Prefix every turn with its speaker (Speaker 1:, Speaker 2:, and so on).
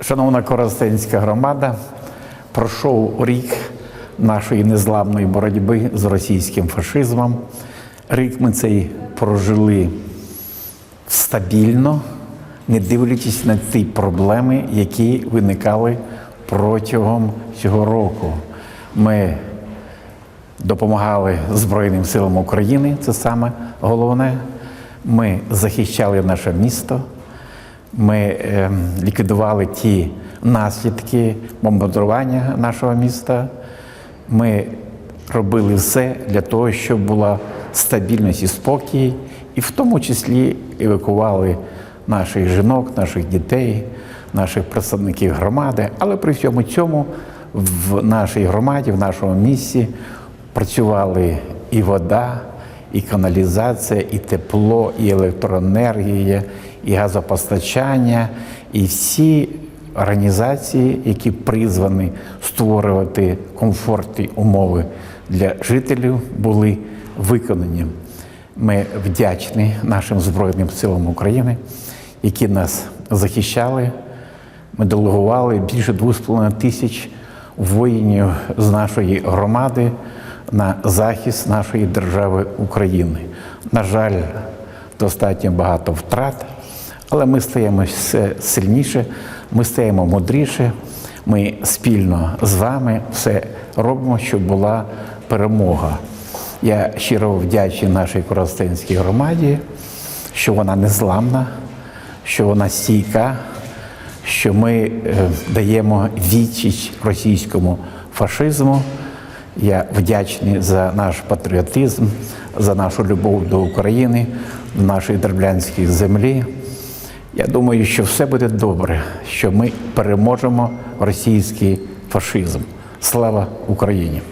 Speaker 1: Шановна Коростенська громада, пройшов рік нашої незламної боротьби з російським фашизмом. Рік ми цей прожили стабільно, не дивлячись на ті проблеми, які виникали протягом цього року. Ми допомагали Збройним силам України, це саме головне. Ми захищали наше місто, ми е, ліквідували ті наслідки бомбардування нашого міста. Ми робили все для того, щоб була стабільність і спокій, і в тому числі евакували наших жінок, наших дітей, наших представників громади. Але при всьому цьому в нашій громаді, в нашому місті працювали і вода, і каналізація, і тепло, і електроенергія, і газопостачання, і всі організації, які призвані створювати комфортні умови для жителів, були виконані. Ми вдячні нашим Збройним силам України, які нас захищали. Ми делегували більше 2,5 тисяч воїнів з нашої громади на захист нашої держави України. На жаль, достатньо багато втрат, але ми стаємо все сильніше, ми стаємо мудріше. Ми спільно з вами все робимо, щоб була перемога. Я щиро вдячний нашій Коростенській громаді, що вона незламна, що вона стійка, що ми е, даємо відсіч російському фашизму. Я вдячний за наш патріотизм, за нашу любов до України, до нашої дерблянської землі. Я думаю, що все буде добре, що ми переможемо російський фашизм. Слава Україні!